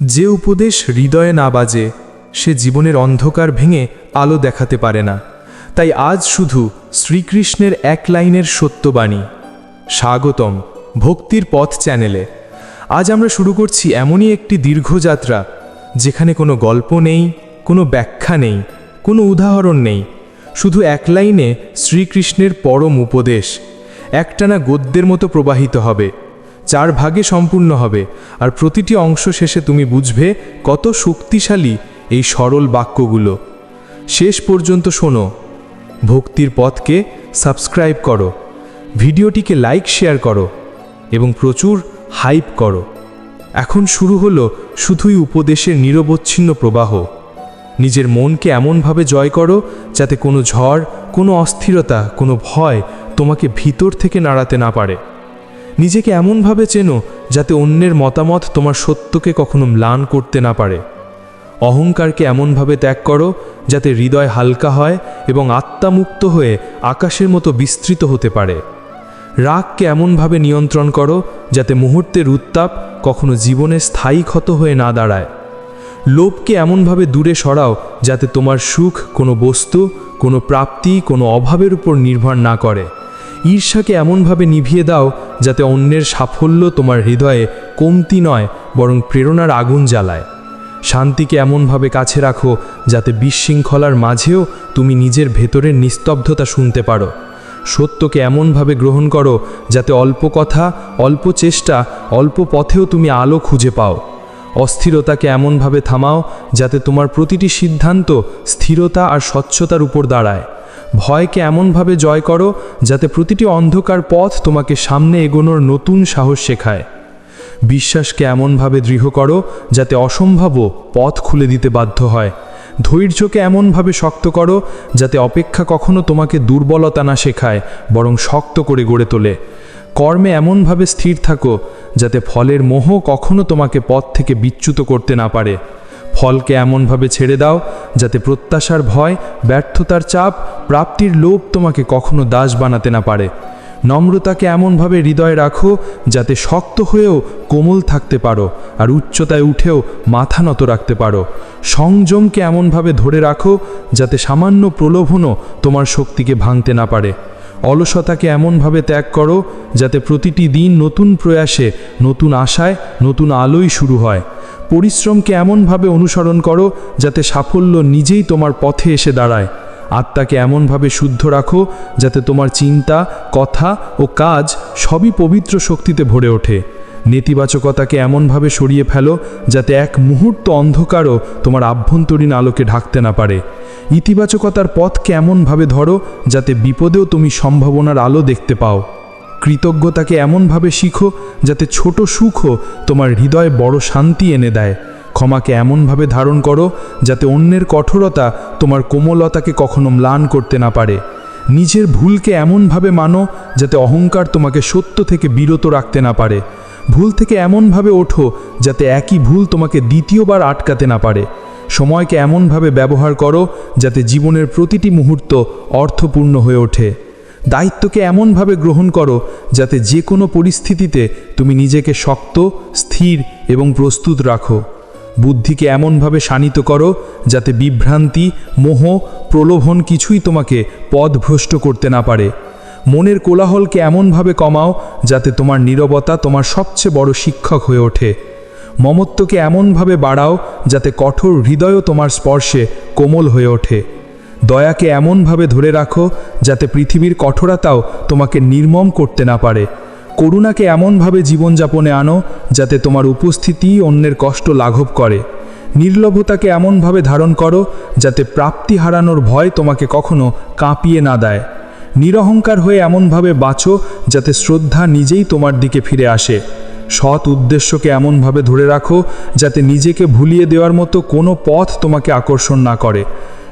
যে উপদেশ হৃদয়ে না বাজে, সে জীবনের অন্ধকার ভেঙে আলো দেখাতে পারে না। তাই আজ শুধু শ্রীকৃষ্ণের এক লাইনের সত্যবাণী। স্বাগতম ভক্তির পথ চ্যানেলে। আজ আমরা শুরু করছি এমনই একটি দীর্ঘযাত্রা, যেখানে কোনো গল্প নেই, কোনো ব্যাখ্যা নেই, কোনো উদাহরণ নেই। শুধু এক লাইনে শ্রীকৃষ্ণের পরম উপদেশ। একটানা গদ্যের মতো প্রবাহিত হবে। চার ভাগে সম্পূর্ণ হবে, আর প্রতিটি অংশ শেষে তুমি বুঝবে কত শক্তিশালী এই সরল বাক্যগুলো। শেষ পর্যন্ত শোনো। ভক্তির পথকে সাবস্ক্রাইব করো। ভিডিওটিকে লাইক, শেয়ার করো এবং প্রচুর হাইপ করো। এখন শুরু হলো শুধুই উপদেশের নিরবচ্ছিন্ন প্রবাহ। নিজের মনকে এমনভাবে জয় করো যাতে কোনো ঝড়, কোনো অস্থিরতা, কোনো ভয় তোমাকে ভিতর থেকে নাড়াতে না পারে। নিজেকে এমনভাবে চেনো যাতে অন্যের মতামত তোমার সত্যকে কখনো ম্লান করতে না পারে। অহংকারকে এমনভাবে ত্যাগ করো যাতে হৃদয় হালকা হয় এবং আত্মামুক্ত হয়ে আকাশের মতো বিস্তৃত হতে পারে। রাগকে এমনভাবে নিয়ন্ত্রণ করো যাতে মুহূর্তের উত্তাপ কখনো জীবনে স্থায়ী ক্ষত হয়ে না দাঁড়ায়। লোভকে এমনভাবে দূরে সরাও যাতে তোমার সুখ কোনো বস্তু, কোনো প্রাপ্তি, কোনো অভাবের উপর নির্ভর না করে। ঈর্ষাকে এমনভাবে নিভিয়ে দাও যাতে অন্যের সাফল্য তোমার হৃদয়ে কমতি নয়, বরং প্রেরণার আগুন জ্বালায়। শান্তিকে এমনভাবে কাছে রাখো যাতে বিশৃঙ্খলার মাঝেও তুমি নিজের ভেতরের নিস্তব্ধতা শুনতে পারো। সত্যকে এমনভাবে গ্রহণ করো যাতে অল্প কথা, অল্প চেষ্টা, অল্প পথেও তুমি আলো খুঁজে পাও। অস্থিরতাকে এমনভাবে থামাও যাতে তোমার প্রতিটি সিদ্ধান্ত স্থিরতা আর স্বচ্ছতার উপর দাঁড়ায়। ভয়কে এমনভাবে জয় করো যাতে প্রতিটি অন্ধকার পথ তোমাকে সামনে এগোনোর নতুন সাহস শেখায়। বিশ্বাসকে এমনভাবে দৃঢ় করো যাতে অসম্ভবও পথ খুলে দিতে বাধ্য হয়। ধৈর্যকে এমনভাবে শক্ত করো যাতে অপেক্ষা কখনো তোমাকে দুর্বলতা না শেখায়, বরং শক্ত করে গড়ে তোলে। কর্মে এমনভাবে স্থির থাকো যাতে ফলের মোহ কখনো তোমাকে পথ থেকে বিচ্যুত করতে না পারে। ফলকে এমনভাবে ছেড়ে দাও যাতে প্রত্যাশার ভয়, ব্যর্থতার চাপ, প্রাপ্তির লোভ তোমাকে কখনো দাস বানাতে না পারে। নম্রতাকে এমনভাবে হৃদয়ে রাখো যাতে শক্ত হয়েও কোমল থাকতে পারো আর উচ্চতায় উঠেও মাথা নত রাখতে পারো। সংযমকে এমনভাবে ধরে রাখো যাতে সামান্য প্রলোভনও তোমার শক্তিকে ভাঙতে না পারে। অলসতাকে এমনভাবে ত্যাগ করো যাতে প্রতিটি দিন নতুন প্রয়াসে, নতুন আশায়, নতুন আলোই শুরু হয়। পরিশ্রমকে এমনভাবে অনুসরণ করো যাতে সাফল্য নিজেই তোমার পথে এসে দাঁড়ায়। আত্মাকে এমনভাবে শুদ্ধ রাখো যাতে তোমার চিন্তা, কথা ও কাজ সবই পবিত্র শক্তিতে ভরে ওঠে। নেতিবাচকতাকে এমনভাবে সরিয়ে ফেলো যাতে এক মুহূর্ত অন্ধকারও তোমার আভ্যন্তরীণ আলোকে ঢাকতে না পারে। ইতিবাচকতার পথকে এমনভাবে ধরো যাতে বিপদেও তুমি সম্ভাবনার আলো দেখতে পাও। কৃতজ্ঞতাকে এমনভাবে শিখো যাতে ছোট সুখও তোমার হৃদয়ে বড় শান্তি এনে দেয়। ক্ষমাকে এমনভাবে ধারণ করো যাতে অন্যের কঠোরতা তোমার কোমলতাকে কখনো ম্লান করতে না পারে। নিজের ভুলকে এমনভাবে মানো যাতে অহংকার তোমাকে সত্য থেকে বিরত রাখতে না পারে। ভুল থেকে এমনভাবে ওঠো যাতে একই ভুল তোমাকে দ্বিতীয়বার আটকাতে না পারে। সময়কে এমনভাবে ব্যবহার করো যাতে জীবনের প্রতিটি মুহূর্ত অর্থপূর্ণ হয়ে ওঠে। দায়িত্বকে এমনভাবে গ্রহণ করো যাতে যে কোনো পরিস্থিতিতে তুমি নিজেকে শক্ত, স্থির এবং প্রস্তুত রাখো। বুদ্ধিকে এমনভাবে শানিত করো যাতে বিভ্রান্তি, মোহ, প্রলোভন কিছুই তোমাকে পথভ্রষ্ট করতে না পারে। মনের কোলাহলকে এমনভাবে কমাও যাতে তোমার নীরবতা তোমার সবচেয়ে বড় শিক্ষক হয়ে ওঠে। মমত্বকে এমনভাবে বাড়াও যাতে কঠোর হৃদয়ও তোমার স্পর্শে কোমল হয়ে ওঠে। দয়াকে এমনভাবে ধরে রাখো যাতে পৃথিবীর কঠোরতাও তোমাকে নির্মম করতে না পারে। করুণাকে এমনভাবে জীবনযাপনে আনো যাতে তোমার উপস্থিতি অন্যের কষ্ট লাঘব করে। নির্লভতাকে এমনভাবে ধারণ করো যাতে প্রাপ্তি হারানোর ভয় তোমাকে কখনো কাঁপিয়ে না দেয়। নিরহংকার হয়ে এমনভাবে বাঁচো যাতে শ্রদ্ধা নিজেই তোমার দিকে ফিরে আসে। সৎ উদ্দেশ্যকে এমনভাবে ধরে রাখো যাতে নিজেকে ভুলিয়ে দেওয়ার মতো কোনো পথ তোমাকে আকর্ষণ না করে।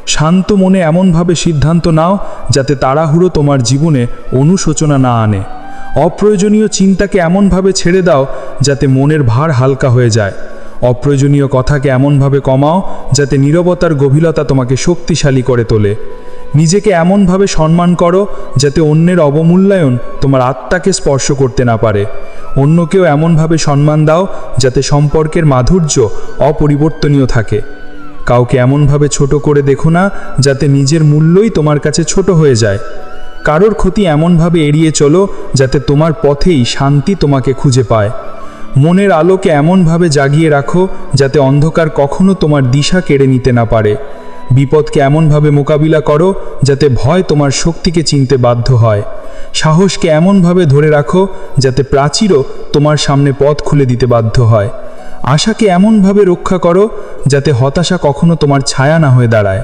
শান্ত মনে এমনভাবে সিদ্ধান্ত নাও যাতে তাড়াহুড়ো তোমার জীবনে অনুশোচনা না আনে। অপ্রয়োজনীয় চিন্তাকে এমনভাবে ছেড়ে দাও যাতে মনের ভার হালকা হয়ে যায়। অপ্রয়োজনীয় কথাকে এমনভাবে কমাও যাতে নীরবতার গভীরতা তোমাকে শক্তিশালী করে তোলে। নিজেকে এমনভাবে সম্মান করো যাতে অন্যের অবমূল্যায়ন তোমার আত্মাকে স্পর্শ করতে না পারে। অন্যকেও এমনভাবে সম্মান দাও যাতে সম্পর্কের মাধুর্য অপরিবর্তনীয় থাকে। কাউকে এমনভাবে ছোট করে দেখো না, যাতে নিজের মূল্যই তোমার কাছে ছোট হয়ে যায়। কারোর ক্ষতি এমনভাবে এড়িয়ে চলো, যাতে তোমার পথেই শান্তি তোমাকে খুঁজে পায়। মনের আলোকে এমনভাবে জাগিয়ে রাখো, যাতে অন্ধকার কখনো তোমার দিশা কেড়ে নিতে না পারে। বিপদকে এমনভাবে মোকাবিলা করো, যাতে ভয় তোমার শক্তিকে চিনতে বাধ্য হয়। সাহসকে এমনভাবে ধরে রাখো, যাতে প্রাচীরও তোমার সামনে পথ খুলে দিতে বাধ্য হয়। আশাকে এমনভাবে রক্ষা করো যাতে হতাশা কখনো তোমার ছায়া না হয়ে দাঁড়ায়।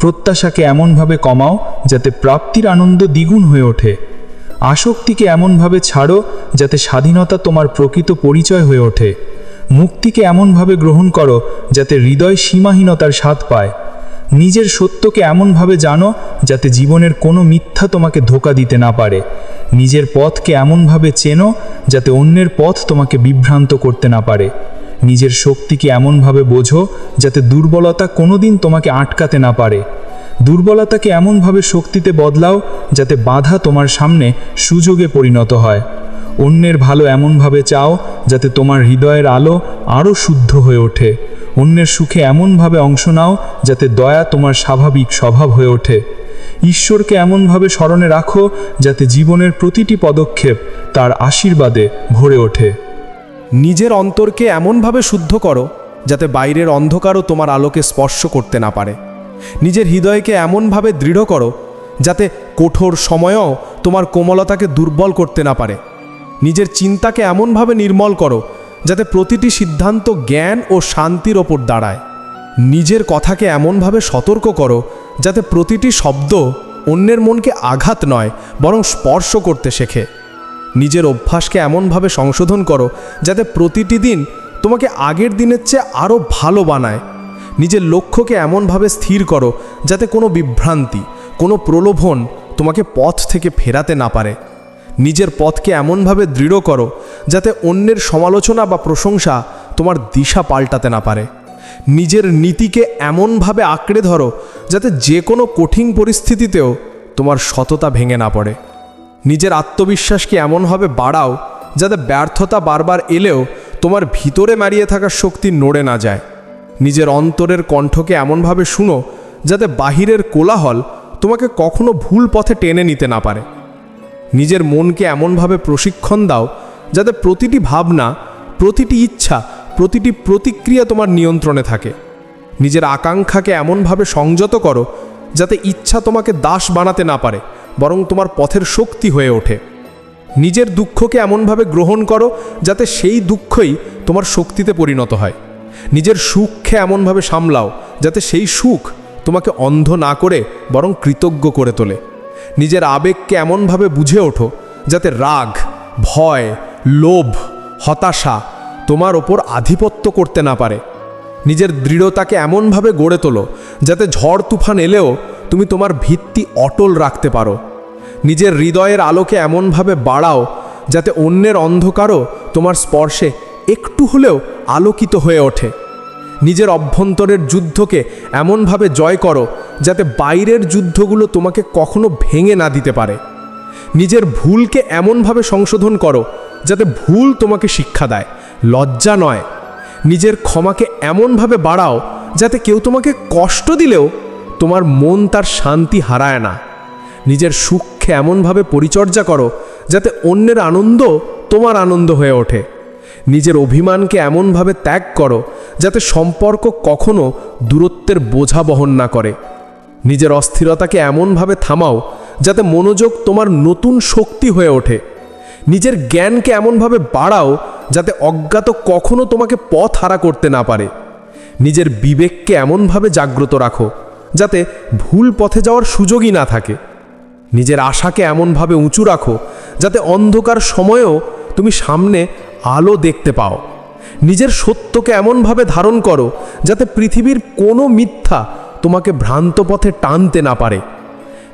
প্রত্যাশাকে এমনভাবে কমাও যাতে প্রাপ্তির আনন্দ দ্বিগুণ হয়ে ওঠে। আসক্তিকে এমনভাবে ছাড়ো যাতে স্বাধীনতা তোমার প্রকৃত পরিচয় হয়ে ওঠে। মুক্তিকে এমনভাবে গ্রহণ করো যাতে হৃদয় সীমাহীনতার স্বাদ পায়। নিজের সত্যকে এমনভাবে জানো যাতে জীবনের কোনো মিথ্যা তোমাকে ধোকা দিতে না পারে। নিজের পথকে এমনভাবে চেনো যাতে অন্যের পথ তোমাকে বিভ্রান্ত করতে না পারে। নিজের শক্তিকে এমনভাবে বোঝো যাতে দুর্বলতা কোনোদিন তোমাকে আটকাতে না পারে। দুর্বলতাকে এমনভাবে শক্তিতে বদলাও যাতে বাধা তোমার সামনে সুযোগে পরিণত হয়। অন্যের ভালো এমনভাবে চাও যাতে তোমার হৃদয়ের আলো আরও শুদ্ধ হয়ে ওঠে। অন্যের সুখে এমনভাবে অংশ নাও যাতে দয়া তোমার স্বাভাবিক স্বভাব হয়ে ওঠে। ঈশ্বরকে এমনভাবে স্মরণে রাখো যাতে জীবনের প্রতিটি পদক্ষেপ তার আশীর্বাদে ভরে ওঠে। নিজের অন্তরকে এমনভাবে শুদ্ধ করো, যাতে বাইরের অন্ধকারও তোমার আলোকে স্পর্শ করতে না পারে। নিজের হৃদয়কে এমনভাবে দৃঢ় করো, যাতে কঠোর সময়ও তোমার কোমলতাকে দুর্বল করতে না পারে। নিজের চিন্তাকে এমনভাবে নির্মল করো, যাতে প্রতিটি সিদ্ধান্ত জ্ঞান ও শান্তির ওপর দাঁড়ায়। নিজের কথাকে এমনভাবে সতর্ক করো, যাতে প্রতিটি শব্দ অন্যের মনকে আঘাত নয়, বরং স্পর্শ করতে শেখে। নিজের অভ্যাসকে এমনভাবে সংশোধন করো যাতে প্রতিটি দিন তোমাকে আগের দিনের চেয়ে আরও ভালো বানায়। নিজের লক্ষ্যকে এমনভাবে স্থির করো যাতে কোনো বিভ্রান্তি, কোনো প্রলোভন তোমাকে পথ থেকে ফেরাতে না পারে। নিজের পথকে এমনভাবে দৃঢ় করো যাতে অন্যের সমালোচনা বা প্রশংসা তোমার দিশা পাল্টাতে না পারে। নিজের নীতিকে এমনভাবে আঁকড়ে ধরো যাতে যে কোনো কঠিন পরিস্থিতিতেও তোমার সততা ভেঙে না পড়ে। নিজের আত্মবিশ্বাসকে এমনভাবে বাড়াও, যাতে ব্যর্থতা বারবার এলেও তোমার ভিতরে মারিয়ে থাকা শক্তি নড়ে না যায়। নিজের অন্তরের কণ্ঠকে এমনভাবে শুনো, যাতে বাহিরের কোলাহল তোমাকে কখনো ভুল পথে টেনে নিতে না পারে। নিজের মনকে এমনভাবে প্রশিক্ষণ দাও, যাতে প্রতিটি ভাবনা, প্রতিটি ইচ্ছা, প্রতিটি প্রতিক্রিয়া তোমার নিয়ন্ত্রণে থাকে। নিজের আকাঙ্ক্ষাকে এমনভাবে সংযত করো যাতে ইচ্ছা তোমাকে দাস বানাতে না পারে, বরং তোমার পথের শক্তি হয়ে ওঠে। নিজের দুঃখকে এমনভাবে গ্রহণ করো যাতে সেই দুঃখই তোমার শক্তিতে পরিণত হয়। নিজের সুখকে এমনভাবে সামলাও যাতে সেই সুখ তোমাকে অন্ধ না করে, বরং কৃতজ্ঞ করে তোলে। নিজের আবেগকে এমনভাবে বুঝে ওঠো যাতে রাগ, ভয়, লোভ, হতাশা তোমার ওপর আধিপত্য করতে না পারে। নিজের দৃঢ়তাকে এমনভাবে গড়ে তোলো যাতে ঝড় তুফান এলেও তুমি তোমার ভিত্তি অটল রাখতে পারো। নিজের হৃদয়ের আলোকে এমনভাবে বাড়াও যাতে অন্যের অন্ধকারও তোমার স্পর্শে একটু হলেও আলোকিত হয়ে ওঠে। নিজের অভ্যন্তরের যুদ্ধকে এমনভাবে জয় করো যাতে বাইরের যুদ্ধগুলো তোমাকে কখনো ভেঙে না দিতে পারে। নিজের ভুলকে এমনভাবে সংশোধন করো যাতে ভুল তোমাকে শিক্ষা দেয়। লজ্জা নয় নিজের ক্ষমাকে এমনভাবে বাড়াও যাতে কেউ তোমাকে কষ্ট দিলেও তোমার মন তার শান্তি হারায় না। নিজের সুখকে এমনভাবে পরিচর্যা করো যাতে অন্যের আনন্দ তোমার আনন্দ হয়ে ওঠে। নিজের অভিমানকে এমনভাবে ত্যাগ করো যাতে সম্পর্ক কখনো দূরত্বের বোঝা বহন না করে। নিজের অস্থিরতাকে এমনভাবে থামাও যাতে মনোযোগ তোমার নতুন শক্তি হয়ে ওঠে। নিজের জ্ঞানকে এমনভাবে বাড়াও যাতে অজ্ঞাত কখনো তোমাকে পথ হারা করতে না পারে। নিজের বিবেককে এমনভাবে জাগ্রত রাখো যাতে ভুল পথে যাওয়ার সুযোগই না থাকে। নিজের আশাকে এমনভাবে উঁচু রাখো যাতে অন্ধকার সময়েও তুমি সামনে আলো দেখতে পাও। নিজের সত্যকে এমনভাবে ধারণ করো যাতে পৃথিবীর কোনো মিথ্যা তোমাকে ভ্রান্ত পথে টানতে না পারে।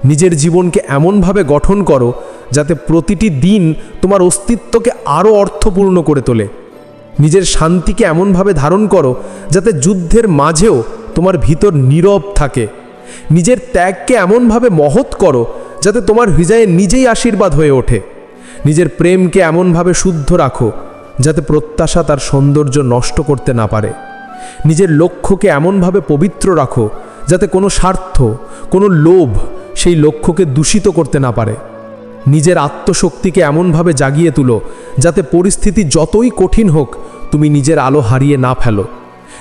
নিজের জীবনকে এমনভাবে গঠন করো যাতে প্রতিটি দিন তোমার অস্তিত্বকে আরও অর্থপূর্ণ করে তোলে। নিজের শান্তিকে এমনভাবে ধারণ করো যাতে যুদ্ধের মাঝেও তোমার ভিতর নীরব থাকে। নিজের ত্যাগকে এমনভাবে মহৎ করো যাতে তোমার হৃদয়ে নিজেই আশীর্বাদ হয়ে ওঠে। নিজের প্রেমকে এমনভাবে শুদ্ধ রাখো যাতে প্রত্যাশা তার সৌন্দর্য নষ্ট করতে না পারে। নিজের লক্ষ্যকে এমনভাবে পবিত্র রাখো যাতে কোনো স্বার্থ, কোনো লোভ সেই লক্ষ্যকে দূষিত করতে না পারে। নিজের আত্মশক্তিকে এমনভাবে জাগিয়ে তুলো, যাতে পরিস্থিতি যতই কঠিন হোক, তুমি নিজের আলো হারিয়ে না ফেলো।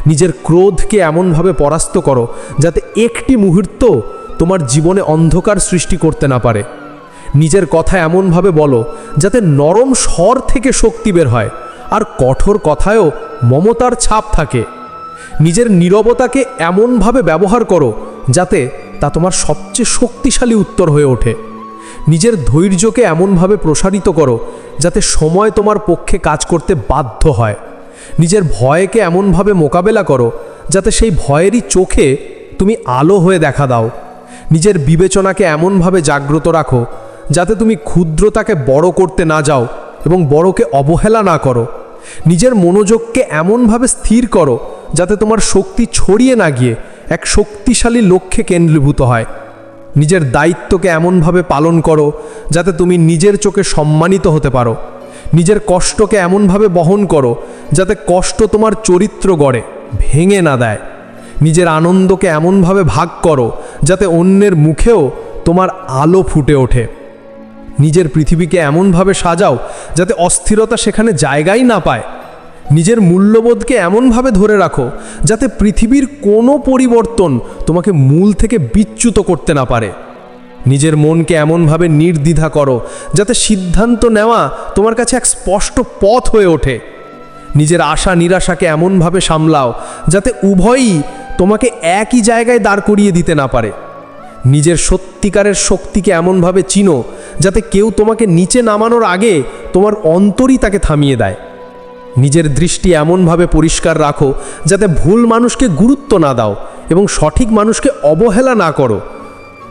নিজের ক্রোধকে এমনভাবে পরাস্ত করো, যাতে একটি মুহূর্ত তোমার জীবনে অন্ধকার সৃষ্টি করতে না পারে। নিজের কথা এমনভাবে বলো, যাতে নরম স্বর থেকে শক্তি বের হয়, আর কঠোর কথায়ও মমতার ছাপ থাকে। নিজের নীরবতাকে এমনভাবে ব্যবহার করো, যাতে তা তোমার সবচেয়ে শক্তিশালী উত্তর হয়ে ওঠে। নিজের ধৈর্যকে এমনভাবে প্রসারিত করো, যাতে সময় তোমার পক্ষে কাজ করতে বাধ্য হয়। নিজের ভয়কে এমনভাবে মোকাবেলা করো, যাতে সেই ভয়েরই চোখে তুমি আলো হয়ে দেখা দাও। নিজের বিবেচনাকে এমনভাবে জাগ্রত রাখো, যাতে তুমি ক্ষুদ্রতাকে বড় করতে না যাও এবং বড়কে অবহেলা না করো। নিজের মনোযোগকে এমনভাবে স্থির করো, যাতে তোমার শক্তি ছড়িয়ে না গিয়ে এক শক্তিশালী লক্ষ্যে কেন্দ্রীভূত হয়। নিজের দায়িত্বকে এমনভাবে পালন করো, যাতে তুমি নিজের চোখে সম্মানিত হতে পারো। নিজের কষ্টকে এমনভাবে বহন করো, যাতে কষ্ট তোমার চরিত্র গড়ে, ভেঙে না দেয়। নিজের আনন্দকে এমনভাবে ভাগ করো, যাতে অন্যের মুখেও তোমার আলো ফুটে ওঠে। নিজের পৃথিবীকে এমনভাবে সাজাও, যাতে অস্থিরতা সেখানে জায়গাই না পায়। নিজের মূল্যবোধকে এমনভাবে ধরে রাখো যাতে পৃথিবীর কোনো পরিবর্তন তোমাকে মূল থেকে বিচ্যুত করতে না পারে। নিজের মনকে এমনভাবে নির্দ্বিধা করো যাতে সিদ্ধান্ত নেওয়া তোমার কাছে এক স্পষ্ট পথ হয়ে ওঠে। নিজের আশা নিরাশাকে এমনভাবে সামলাও যাতে উভয়ই তোমাকে একই জায়গায় দাঁড় করিয়ে দিতে না পারে। নিজের সত্যিকারের শক্তিকে এমনভাবে চিনো যাতে কেউ তোমাকে নিচে নামানোর আগে তোমার অন্তরই তাকে থামিয়ে দেয়। নিজের দৃষ্টি এমনভাবে পরিষ্কার রাখো যাতে ভুল মানুষকে গুরুত্ব না দাও এবং সঠিক মানুষকে অবহেলা না করো।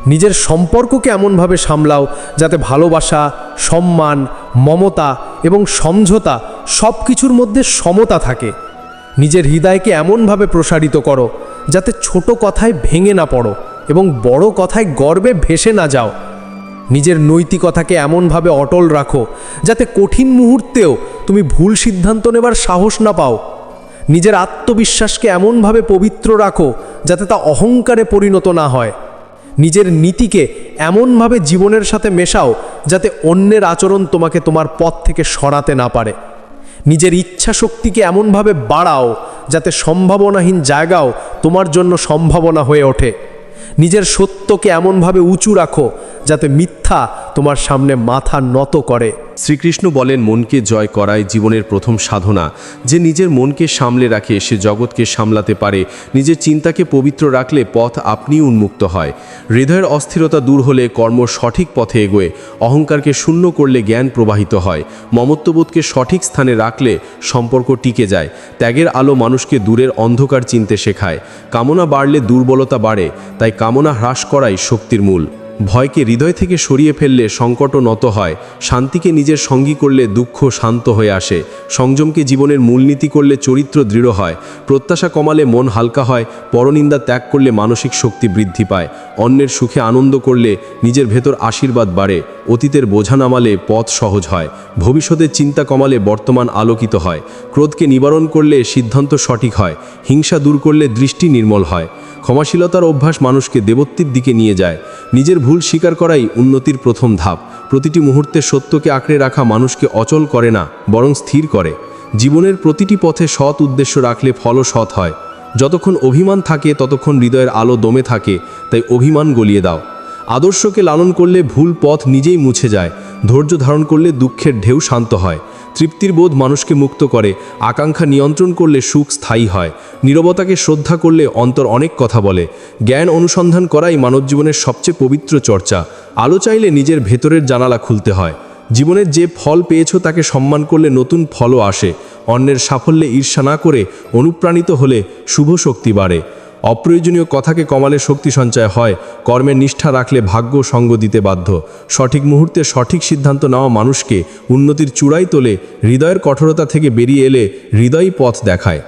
নিজের সম্পর্ককে এমনভাবে সামলাও যাতে ভালোবাসা, সম্মান, মমতা এবং সমঝোতা সব কিছুর মধ্যে সমতা থাকে। নিজের হৃদয়কে এমনভাবে প্রসারিত করো যাতে ছোট কথায় ভেঙে না পড়ো এবং বড় কথায় গর্বে ভেসে না যাও। নিজের নৈতিকতাকে এমনভাবে অটল রাখো যাতে কঠিন মুহূর্তেও তুমি ভুল সিদ্ধান্ত নেবার সাহস না পাও। নিজের আত্মবিশ্বাসকে এমনভাবে পবিত্র রাখো যাতে তা অহংকারে পরিণত না হয়। নিজের নীতিকে এমনভাবে জীবনের সাথে মেশাও যাতে অন্যের আচরণ তোমাকে তোমার পথ থেকে সরাতে না পারে। নিজের ইচ্ছা শক্তিকে এমনভাবে বাড়াও যাতে সম্ভাবনাহীন জায়গাও তোমার জন্য সম্ভাবনা হয়ে ওঠে। নিজের সত্যকে এমনভাবে উঁচু রাখো যাতে মিথ্যা তোমার সামনে মাথা নত করে। শ্রীকৃষ্ণ বলেন, মনকে জয় করাই জীবনের প্রথম সাধনা। যে নিজের মনকে সামলে রাখে, সে জগৎকে সামলাতে পারে। নিজের চিন্তাকে পবিত্র রাখলে পথ আপনিই উন্মুক্ত হয়। হৃদয়ের অস্থিরতা দূর হলে কর্ম সঠিক পথে এগোয়। অহংকারকে শূন্য করলে জ্ঞান প্রবাহিত হয়। মমত্ববোধকে সঠিক স্থানে রাখলে সম্পর্ক টিকে যায়। ত্যাগের আলো মানুষকে দূরের অন্ধকার চিনতে শেখায়। কামনা বাড়লে দুর্বলতা বাড়ে, তাই কামনা হ্রাস করাই শক্তির মূল। ভয়কে হৃদয় থেকে সরিয়ে ফেললে সংকট নত হয়, শান্তিকে নিজের সঙ্গী করলে দুঃখ শান্ত হয়ে আসে, সংযমকে জীবনের মূলনীতি করলে চরিত্র দৃঢ় হয়, প্রত্যাশা কমালে মন হালকা হয়, পরনিন্দা ত্যাগ করলে মানসিক শক্তি বৃদ্ধি পায়, অন্যের সুখে আনন্দ করলে নিজের ভেতর আশীর্বাদ বাড়ে। অতীতের বোঝা নামালে পথ সহজ হয়, ভবিষ্যতের চিন্তা কমালে বর্তমান আলোকিত হয়, ক্রোধকে নিবারণ করলে সিদ্ধান্ত সঠিক হয়, হিংসা দূর করলে দৃষ্টি নির্মল হয়। ক্ষমাশীলতার অভ্যাস মানুষকে দেবত্বের দিকে নিয়ে যায়, নিজের ভুল স্বীকার করাই উন্নতির প্রথম ধাপ। প্রতিটি মুহূর্তে সত্যকে আঁকড়ে রাখা মানুষকে অচল করে না, বরং স্থির করে। জীবনের প্রতিটি পথে সৎ উদ্দেশ্য রাখলে ফলও সৎ হয়। যতক্ষণ অভিমান থাকে, ততক্ষণ হৃদয়ের আলো দমে থাকে, তাই অভিমান গলিয়ে দাও। আদর্শকে লালন করলে ভুল পথ নিজেই মুছে যায়, ধৈর্য ধারণ করলে দুঃখের ঢেউ শান্ত হয়, তৃপ্তির বোধ মানুষকে মুক্ত করে, আকাঙ্ক্ষা নিয়ন্ত্রণ করলে সুখ স্থায়ী হয়, নীরবতাকে শ্রদ্ধা করলে অন্তর অনেক কথা বলে, জ্ঞান অনুসন্ধান করাই মানবজীবনের সবচেয়ে পবিত্র চর্চা, আলো চাইলে নিজের ভেতরের জানালা খুলতে হয়, জীবনের যে ফল পেয়েছ তাকে সম্মান করলে নতুন ফলও আসে, অন্যের সাফল্যে ঈর্ষা না করে অনুপ্রাণিত হলে শুভ শক্তি বাড়ে। অপ্রয়োজনীয় কথাকে কমালে শক্তি সঞ্চয় হয়, কর্মের নিষ্ঠা রাখলে ভাগ্য সঙ্গ দিতে বাধ্য। সঠিক মুহূর্তে সঠিক সিদ্ধান্ত নেওয়া মানুষকে উন্নতির চূড়াই তোলে, হৃদয়ের কঠোরতা থেকে বেরিয়ে এলে হৃদয়ই পথ দেখায়।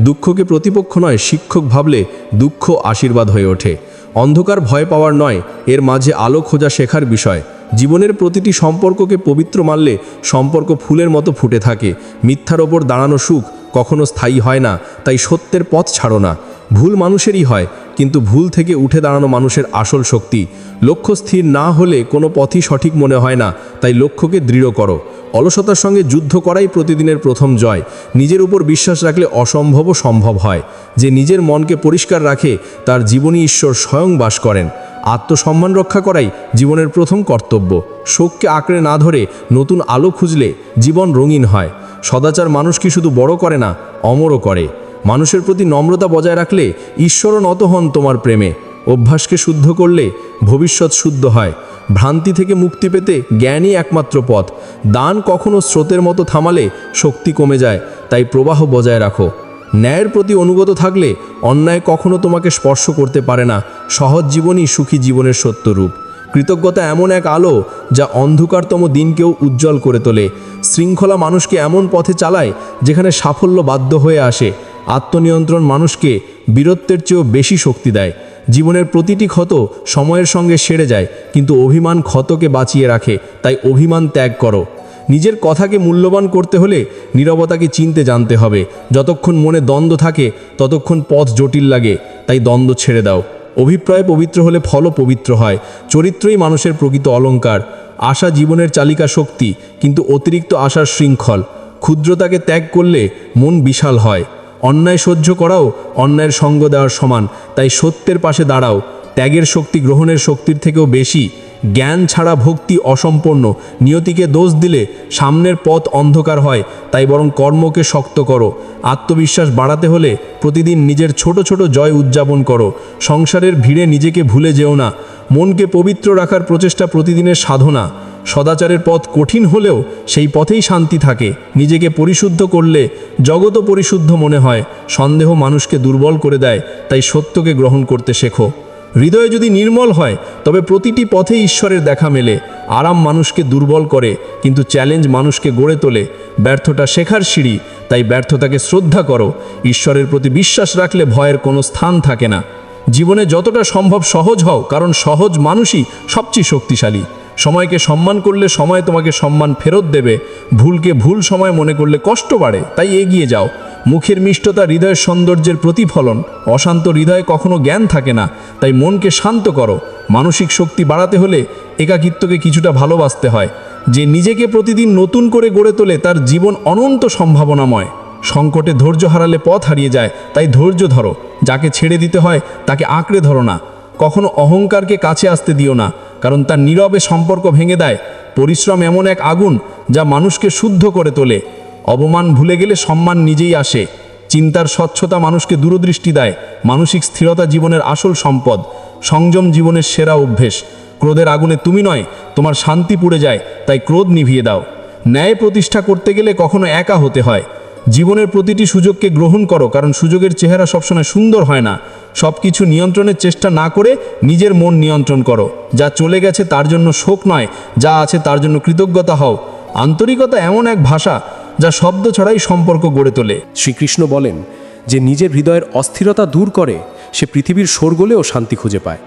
দুঃখকে প্রতিপক্ষ নয়, শিক্ষক ভাবলে দুঃখ আশীর্বাদ হয়ে ওঠে। অন্ধকার ভয় পাওয়ার নয়, এর মাঝে আলো খোঁজা শেখার বিষয়। জীবনের প্রতিটি সম্পর্ককে পবিত্র মানলে সম্পর্ক ফুলের মতো ফুটে থাকে। মিথ্যার ওপর দাঁড়ানো সুখ কখনো স্থায়ী হয় না, তাই সত্যের পথ ছাড়ো না। ভুল মানুষেরই হয়, কিন্তু ভুল থেকে উঠে দাঁড়ানো মানুষের আসল শক্তি। লক্ষ্য স্থির না হলে কোনো পথই সঠিক মনে হয় না, তাই লক্ষ্যকে দৃঢ় করো। অলসতার সঙ্গে যুদ্ধ করাই প্রতিদিনের প্রথম জয়। নিজের উপর বিশ্বাস রাখলে অসম্ভবও সম্ভব হয়। যে নিজের মনকে পরিষ্কার রাখে, তার জীবনী ঈশ্বর স্বয়ং বাস করেন। আত্মসম্মান রক্ষা করাই জীবনের প্রথম কর্তব্য। শোককে আঁকড়ে না ধরে নতুন আলো খুঁজলে জীবন রঙিন হয়। সদাচার মানুষকে শুধু বড় করে না, অমরও করে। মানুষের প্রতি নম্রতা বজায় রাখলে ঈশ্বরও নত হন তোমার প্রেমে। অভ্যাসকে শুদ্ধ করলে ভবিষ্যৎ শুদ্ধ হয়। ভ্রান্তি থেকে মুক্তি পেতে জ্ঞানই একমাত্র পথ। দান কখনো স্রোতের মতো থামালে শক্তি কমে যায়, তাই প্রবাহ বজায় রাখো। ন্যায়ের প্রতি অনুগত থাকলে অন্যায় কখনো তোমাকে স্পর্শ করতে পারে না। সহজ জীবনই সুখী জীবনের সত্য রূপ কৃতজ্ঞতা এমন এক আলো যা অন্ধকারতম দিনকেও উজ্জ্বল করে তোলে। শৃঙ্খলা মানুষকে এমন পথে চালায় যেখানে সাফল্য বাধ্য হয়ে আসে। আত্মনিয়ন্ত্রণ মানুষকে বীরত্বের চেয়েও বেশি শক্তি দেয়। জীবনের প্রতিটি ক্ষত সময়ের সঙ্গে সেরে যায়, কিন্তু অভিমান ক্ষতকে বাঁচিয়ে রাখে, তাই অভিমান ত্যাগ করো। নিজের কথাকে মূল্যবান করতে হলে নীরবতাকে চিনতে জানতে হবে। যতক্ষণ মনে দ্বন্দ্ব থাকে, ততক্ষণ পথ জটিল লাগে, তাই দ্বন্দ্ব ছেড়ে দাও। অভিপ্রায় পবিত্র হলে ফলও পবিত্র হয়। চরিত্রই মানুষের প্রকৃত অলঙ্কার। আশা জীবনের চালিকা শক্তি, কিন্তু অতিরিক্ত আশার শৃঙ্খল। ক্ষুদ্রতাকে ত্যাগ করলে মন বিশাল হয়। অন্যায় সহ্য করাও অন্যায়ের সঙ্গ দেওয়ার সমান। তাই সত্যের পাশে দাঁড়াও। ত্যাগের শক্তি গ্রহণের শক্তির থেকেও বেশি। জ্ঞান ছাড়া ভক্তি অসম্পন্ন নিয়তিকে দোষ দিলে সামনের পথ অন্ধকার হয়। তাই বরং কর্মকে শক্ত করো। আত্মবিশ্বাস বাড়াতে হলে প্রতিদিন নিজের ছোট ছোট জয় উদযাপন করো। সংসারের ভিড়ে নিজেকে ভুলে যেও না। মনকে পবিত্র রাখার প্রচেষ্টা প্রতিদিনের সাধনা। সদাচারের পথ কঠিন হলেও সেই পথেই শান্তি থাকে। নিজেকে পরিশুদ্ধ করলে জগতও পরিশুদ্ধ মনে হয়। সন্দেহ মানুষকে দুর্বল করে দেয়, তাই সত্যকে গ্রহণ করতে শেখো। হৃদয় যদি নির্মল হয়, তবে প্রতিটি পথে ঈশ্বরের দেখা মেলে। আরাম মানুষকে দুর্বল করে, কিন্তু চ্যালেঞ্জ মানুষকে গড়ে তোলে। ব্যর্থতা শেখার সিঁড়ি, তাই ব্যর্থতাকে শ্রদ্ধা করো। ঈশ্বরের প্রতি বিশ্বাস রাখলে ভয়ের কোনো স্থান থাকে না। জীবনে যতটা সম্ভব সহজ হও, কারণ সহজ মানুষই সবচেয়ে শক্তিশালী। সময়কে সম্মান করলে সময় তোমাকে সম্মান ফেরত দেবে, ভুলকে ভুল সময় মনে করলে কষ্ট বাড়ে, তাই এগিয়ে যাও। মুখের মিষ্টতা হৃদয়ের সৌন্দর্যের প্রতিফলন, অশান্ত হৃদয়ে কখনো জ্ঞান থাকে না, তাই মনকে শান্ত করো। মানসিক শক্তি বাড়াতে হলে একাকিত্বকে কিছুটা ভালোবাসতে হয়। যে নিজেকে প্রতিদিন নতুন করে গড়ে তোলে, তার জীবন অনন্ত সম্ভাবনাময়। সংকটে ধৈর্য হারালে পথ হারিয়ে যায়, তাই ধৈর্য ধরো। যাকে ছেড়ে দিতে হয়, তাকে আঁকড়ে ধরো না। কখনো অহংকারকে কাছে আসতে দিও না। কারণ তার নীরবে সম্পর্ক ভেঙে দেয়। পরিশ্রম এমন এক আগুন যা মানুষকে শুদ্ধ করে তোলে। অবমান ভুলে গেলে সম্মান নিজেই আসে। চিন্তার স্বচ্ছতা মানুষকে দূরদৃষ্টি দেয়। মানসিক স্থিরতা জীবনের আসল সম্পদ। সংযম জীবনের সেরা অভ্যেস। ক্রোধের আগুনে তুমি নয়, তোমার শান্তি পুড়ে যায়, তাই ক্রোধ নিভিয়ে দাও। ন্যায় প্রতিষ্ঠা করতে গেলে কখনো একা হতে হয়। জীবনের প্রতিটি সুযোগকে গ্রহণ করো, কারণ সুযোগের চেহারা সবসময় সুন্দর হয় না। সব কিছু নিয়ন্ত্রণের চেষ্টা না করে নিজের মন নিয়ন্ত্রণ করো। যা চলে গেছে তার জন্য শোক নয়, যা আছে তার জন্য কৃতজ্ঞতা হও। আন্তরিকতা এমন এক ভাষা, যা শব্দ ছাড়াই সম্পর্ক গড়ে তোলে। শ্রীকৃষ্ণ বলেন যে নিজের হৃদয়ের অস্থিরতা দূর করে, সে পৃথিবীর শোরগোলেও শান্তি খুঁজে পায়।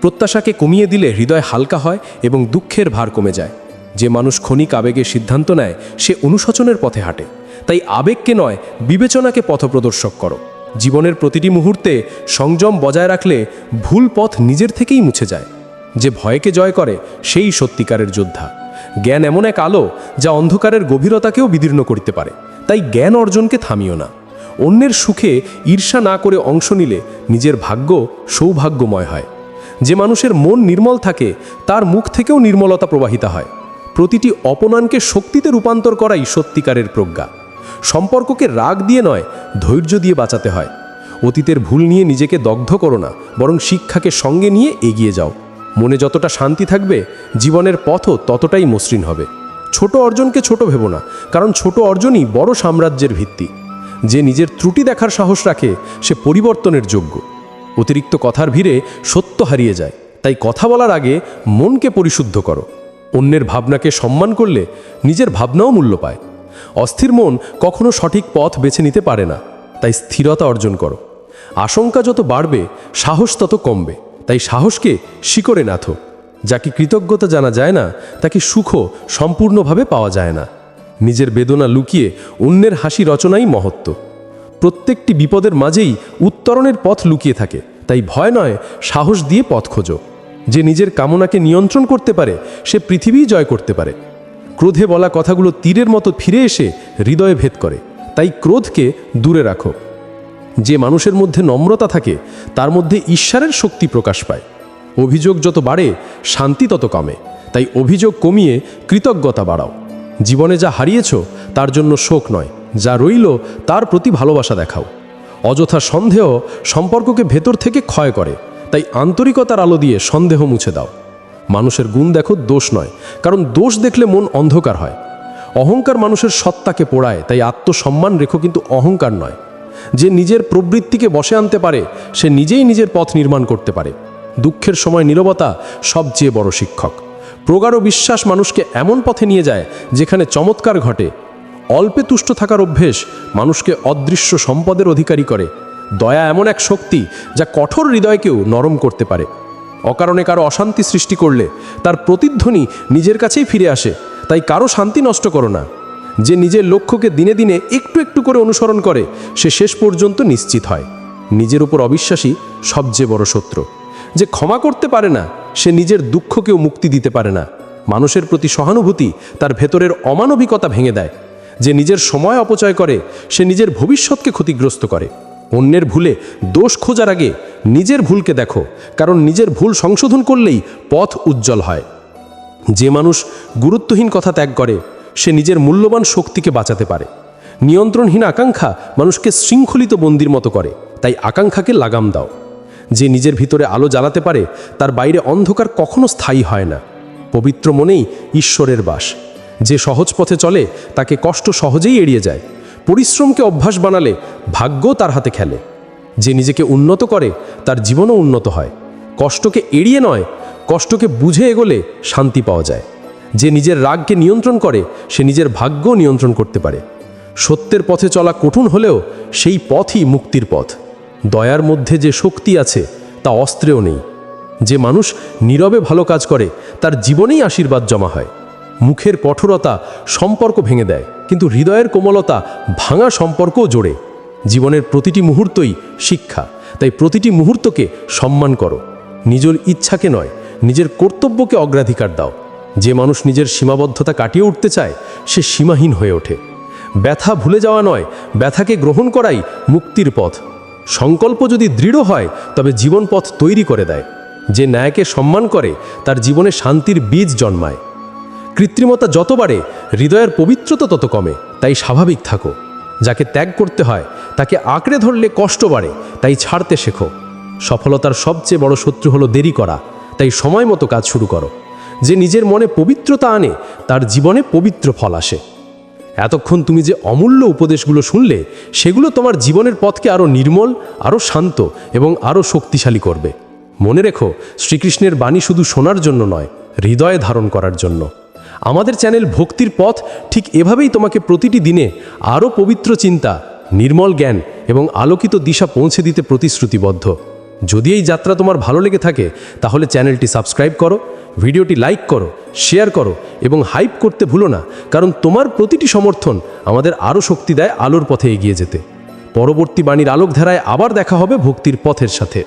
প্রত্যাশাকে কমিয়ে দিলে হৃদয় হালকা হয় এবং দুঃখের ভার কমে যায়। যে মানুষ ক্ষণিক আবেগে সিদ্ধান্ত নেয়, সে অনুশোচনের পথে হাঁটে। তাই আবেগকে নয়, বিবেচনাকে পথপ্রদর্শক করো। জীবনের প্রতিটি মুহূর্তে সংযম বজায় রাখলে ভুল পথ নিজের থেকেই মুছে যায়। যে ভয়কে জয় করে, সেই সত্যিকারের যোদ্ধা। জ্ঞান এমন এক আলো, যা অন্ধকারের গভীরতাকেও বিদীর্ণ করতে পারে। তাই জ্ঞান অর্জনকে থামিও না। অন্যের সুখে ঈর্ষা না করে অংশ নিলে নিজের ভাগ্য সৌভাগ্যময় হয়। যে মানুষের মন নির্মল থাকে, তার মুখ থেকেও নির্মলতা প্রবাহিত হয়। প্রতিটি অপমানকে শক্তিতে রূপান্তর করাই সত্যিকারের প্রজ্ঞা। সম্পর্ককে রাগ দিয়ে নয়, ধৈর্য দিয়ে বাঁচাতে হয়। অতীতের ভুল নিয়ে নিজেকে দগ্ধ করো না, বরং শিক্ষাকে সঙ্গে নিয়ে এগিয়ে যাও। মনে যতটা শান্তি থাকবে, জীবনের পথও ততটাই মসৃণ হবে। ছোট অর্জনকে ছোট ভেবো না, কারণ ছোট অর্জনই বড় সাম্রাজ্যের ভিত্তি। যে নিজের ত্রুটি দেখার সাহস রাখে, সে পরিবর্তনের যোগ্য। অতিরিক্ত কথার ভিড়ে সত্য হারিয়ে যায়, তাই কথা বলার আগে মনকে পরিশুদ্ধ করো। অন্যের ভাবনাকে সম্মান করলে নিজের ভাবনাও মূল্য পায়। অস্থির মন কখনো সঠিক পথ বেছে নিতে পারে না। তাই স্থিরতা অর্জন করো। আশঙ্কা যত বাড়বে, সাহস তত কমবে। তাই সাহসকে শিকরে নাথো। যাকে কৃতজ্ঞতা জানা যায় না তাকে সুখ সম্পূর্ণভাবে পাওয়া যায় না। নিজের বেদনা লুকিয়ে অন্যের হাসি রচনাই মহত্ব। প্রত্যেকটি বিপদের মাঝেই উত্তরণের পথ লুকিয়ে থাকে। তাই ভয় নয়, সাহস দিয়ে পথ খোঁজো। যে নিজের কামনাকে নিয়ন্ত্রণ করতে পারে, সে পৃথিবী জয় করতে পারে। ক্রোধে বলা কথাগুলো তীরের মতো ফিরে এসে হৃদয়ে ভেদ করে। তাই ক্রোধকে দূরে রাখো। যে মানুষের মধ্যে নম্রতা থাকে, তার মধ্যে ঈশ্বরের শক্তি প্রকাশ পায়। অভিযোগ যত বাড়ে, শান্তি তত কমে। তাই অভিযোগ কমিয়ে কৃতজ্ঞতা বাড়াও। জীবনে যা হারিয়েছ, তার জন্য শোক নয়। যা রইল, তার প্রতি ভালোবাসা দেখাও। অযথা সন্দেহ সম্পর্ককে ভেতর থেকে ক্ষয় করে। তাই আন্তরিকতার আলো দিয়ে সন্দেহ মুছে দাও। মানুষের গুণ দেখো, দোষ নয়। কারণ দোষ দেখলে মন অন্ধকার হয়। অহংকার মানুষের সত্তাকে পোড়ায়, তাই আত্মসম্মান রেখো কিন্তু অহংকার নয়। যে নিজের প্রবৃত্তিকে বসে আনতে পারে, সে নিজেই নিজের পথ নির্মাণ করতে পারে। দুঃখের সময় নীরবতা সবচেয়ে বড় শিক্ষক। প্রগাঢ় বিশ্বাস মানুষকে এমন পথে নিয়ে যায়, যেখানে চমৎকার ঘটে। অল্পে তুষ্ট থাকার অভ্যেস মানুষকে অদৃশ্য সম্পদের অধিকারী করে। দয়া এমন এক শক্তি, যা কঠোর হৃদয়কেও নরম করতে পারে। অকারণে কারও অশান্তি সৃষ্টি করলে তার প্রতিধ্বনি নিজের কাছেই ফিরে আসে, তাই কারও শান্তি নষ্ট করো না। যে নিজের লক্ষ্যকে দিনে দিনে একটু একটু করে অনুসরণ করে, সে শেষ পর্যন্ত নিশ্চিত হয়। নিজের উপর অবিশ্বাসী সবচেয়ে বড় শত্রু। যে ক্ষমা করতে পারে না, সে নিজের দুঃখকেও মুক্তি দিতে পারে না। মানুষের প্রতি সহানুভূতি তার ভেতরের অমানবিকতা ভেঙে দেয়। যে নিজের সময় অপচয় করে, সে নিজের ভবিষ্যৎকে ক্ষতিগ্রস্ত করে। অন্যের ভুলে দোষ খোঁজার আগে নিজের ভুলকে দেখো, কারণ নিজের ভুল সংশোধন করলেই পথ উজ্জ্বল হয়। যে মানুষ গুরুত্বহীন কথা ত্যাগ করে, সে নিজের মূল্যবান শক্তিকে বাঁচাতে পারে। নিয়ন্ত্রণহীন আকাঙ্ক্ষা মানুষকে শৃঙ্খলিত বন্দির মতো করে, তাই আকাঙ্ক্ষাকে লাগাম দাও। যে নিজের ভিতরে আলো জ্বালাতে পারে, তার বাইরে অন্ধকার কখনো স্থায়ী হয় না। পবিত্র মনেই ঈশ্বরের বাস। যে সহজ পথে চলে, তাকে কষ্ট সহজেই এড়িয়ে যায়। পরিশ্রমকে অভ্যাস বানালে ভাগ্য তার হাতে খেলে। যে নিজেকে উন্নত করে, তার জীবনও উন্নত হয়। কষ্টকে এড়িয়ে নয়, কষ্টকে বুঝে এগোলে শান্তি পাওয়া যায়। যে নিজের রাগকে নিয়ন্ত্রণ করে, সে নিজের ভাগ্য নিয়ন্ত্রণ করতে পারে। সত্যের পথে চলা কঠিন হলেও সেই পথই মুক্তির পথ। দয়ার মধ্যে যে শক্তি আছে, তা অস্ত্রেও নেই। যে মানুষ নীরবে ভালো কাজ করে, তার জীবনেই আশীর্বাদ জমা হয়। মুখের কঠোরতা সম্পর্ক ভেঙে দেয়, কিন্তু হৃদয়ের কোমলতা ভাঙা সম্পর্কও জোড়ে। জীবনের প্রতিটি মুহূর্তই শিক্ষা, তাই প্রতিটি মুহূর্তকে সম্মান করো। নিজের ইচ্ছাকে নয়, নিজের কর্তব্যকে অগ্রাধিকার দাও। যে মানুষ নিজের সীমাবদ্ধতা কাটিয়ে উঠতে চায়, সে সীমাহীন হয়ে ওঠে। ব্যথা ভুলে যাওয়া নয়, ব্যথাকে গ্রহণ করাই মুক্তির পথ। সংকল্প যদি দৃঢ় হয়, তবে জীবন পথ তৈরি করে দেয়। যে ন্যায়কে সম্মান করে, তার জীবনে শান্তির বীজ জন্মায়। কৃত্রিমতা যত বাড়ে, হৃদয়ের পবিত্রতা তত কমে। তাই স্বাভাবিক থাকো। যাকে ত্যাগ করতে হয়, তাকে আঁকড়ে ধরলে কষ্ট বাড়ে, তাই ছাড়তে শেখো। সফলতার সবচেয়ে বড় শত্রু হলো দেরি করা, তাই সময় মতো কাজ শুরু করো। যে নিজের মনে পবিত্রতা আনে, তার জীবনে পবিত্র ফল আসে। এতক্ষণ তুমি যে অমূল্য উপদেশগুলো শুনলে, সেগুলো তোমার জীবনের পথকে আরও নির্মল আরও শান্ত এবং আরও শক্তিশালী করবে। মনে রেখো, শ্রীকৃষ্ণের বাণী শুধু শোনার জন্য নয়, হৃদয়ে ধারণ করার জন্য। আমাদের চ্যানেল ভক্তির পথ ঠিক এভাবেই তোমাকে প্রতিটি দিনে আরও পবিত্র চিন্তা, নির্মল জ্ঞান এবং আলোকিত দিশা পৌঁছে দিতে প্রতিশ্রুতিবদ্ধ। যদি এই যাত্রা তোমার ভালো লেগে থাকে, তাহলে চ্যানেলটি সাবস্ক্রাইব করো, ভিডিওটি লাইক করো, শেয়ার করো এবং হাইপ করতে ভুলো না, কারণ তোমার প্রতিটি সমর্থন আমাদের আরও শক্তি দেয় আলোর পথে এগিয়ে যেতে। পরবর্তী বাণীর আলোকধারায় আবার দেখা হবে ভক্তির পথের সাথে।